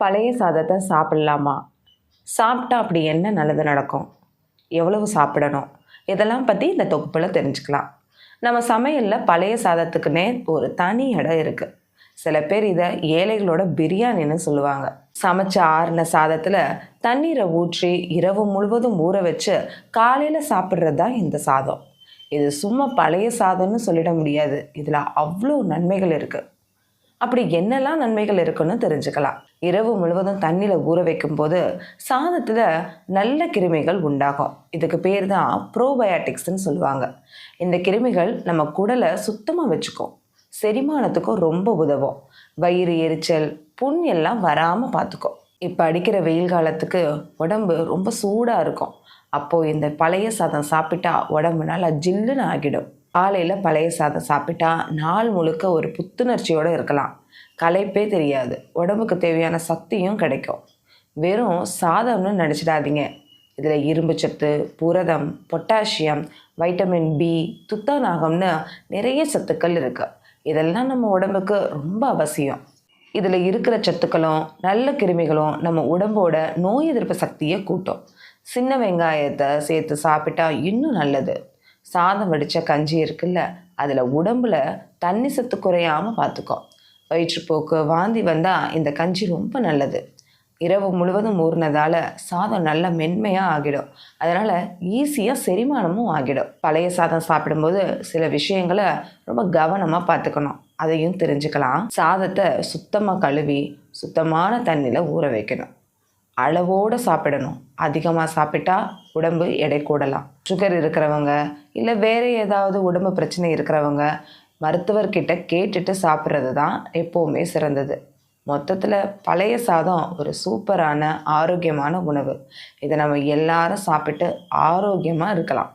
பழைய சாதத்தை சாப்பிட்லாமா? சாப்பிட்டா அப்படி என்ன நல்லது நடக்கும்? எவ்வளவு சாப்பிடணும்? இதெல்லாம் பற்றி இந்த தொகுப்பில் தெரிஞ்சுக்கலாம். நம்ம சமையலில் பழைய சாதத்துக்குன்னே ஒரு தனி இடம் இருக்குது சில பேர் இதை ஏழைகளோட பிரியாணின்னு சொல்லுவாங்க. சமைச்ச ஆறின சாதத்தில் தண்ணீரை ஊற்றி இரவு முழுவதும் ஊற வச்சு காலையில் சாப்பிட்றது தான் இந்த சாதம். இது சும்மா பழைய சாதம்னு சொல்லிட முடியாது. இதில் அவ்வளோ நன்மைகள் இருக்குது அப்படி என்னெல்லாம் நன்மைகள் இருக்குன்னு தெரிஞ்சுக்கலாம். இரவு முழுவதும் தண்ணியில் ஊற வைக்கும்போது சாதத்தில் நல்ல கிருமிகள் உண்டாகும். இதுக்கு பேர் தான் ப்ரோபயாட்டிக்ஸ்னு சொல்லுவாங்க. இந்த கிருமிகள் நம்ம குடலை சுத்தமாக வச்சுக்கும். செரிமானத்துக்கும் ரொம்ப உதவும். வயிறு எரிச்சல் புண் எல்லாம் வராமல் பார்த்துக்கும் இப்போ அடிக்கிற வெயில் காலத்துக்கு உடம்பு ரொம்ப சூடாக இருக்கும். அப்போது இந்த பழைய சாதம் சாப்பிட்டா உடம்பு நல்லா ஜில்லுன்னு ஆகிடும். காலையில் பழைய சாதம் சாப்பிட்டா நாள் முழுக்க ஒரு புத்துணர்ச்சியோடு இருக்கலாம். களைப்பே தெரியாது. உடம்புக்கு தேவையான சக்தியும் கிடைக்கும். வெறும் சாதம்னு நினச்சிடாதீங்க. இதில் இரும்பு சத்து புரதம் பொட்டாசியம் வைட்டமின் பி துத்தநாகம்னு நிறைய சத்துக்கள் இருக்குது இதெல்லாம் நம்ம உடம்புக்கு ரொம்ப அவசியம். இதில் இருக்கிற சத்துக்களும் நல்ல கிருமிகளும் நம்ம உடம்போட நோய் எதிர்ப்பு சக்தியை கூட்டும். சின்ன வெங்காயத்தை சேர்த்து சாப்பிட்டா இன்னும் நல்லது. சாதம் வடித்த கஞ்சி இருக்குல்ல அதில் உடம்புல தண்ணி சத்து குறையாமல் பார்த்துக்கோ வயிற்றுப்போக்கு வாந்தி வந்தால் இந்த கஞ்சி ரொம்ப நல்லது. இரவு முழுவதும் ஊறினதால சாதம் நல்ல மென்மையாக ஆகிடும். அதனால் ஈஸியாக செரிமானமும் ஆகிடும். பழைய சாதம் சாப்பிடும்போது சில விஷயங்களை ரொம்ப கவனமாக பார்த்துக்கணும் அதையும் தெரிஞ்சுக்கலாம். சாதத்தை சுத்தமாக கழுவி சுத்தமான தண்ணியில் ஊற வைக்கணும். அளவோடு சாப்பிடணும். அதிகமாக சாப்பிட்டா உடம்பு எடை கூடலாம். சுகர் இருக்கிறவங்க இல்லை வேறு ஏதாவது உடம்பு பிரச்சனை இருக்கிறவங்க மருத்துவர்கிட்ட கேட்டுட்டு சாப்பிட்றது தான் எப்போவுமே சிறந்தது. மொத்தத்தில் பழைய சாதம் ஒரு சூப்பரான ஆரோக்கியமான உணவு. இதை நம்ம எல்லாரும் சாப்பிட்டு ஆரோக்கியமாக இருக்கலாம்.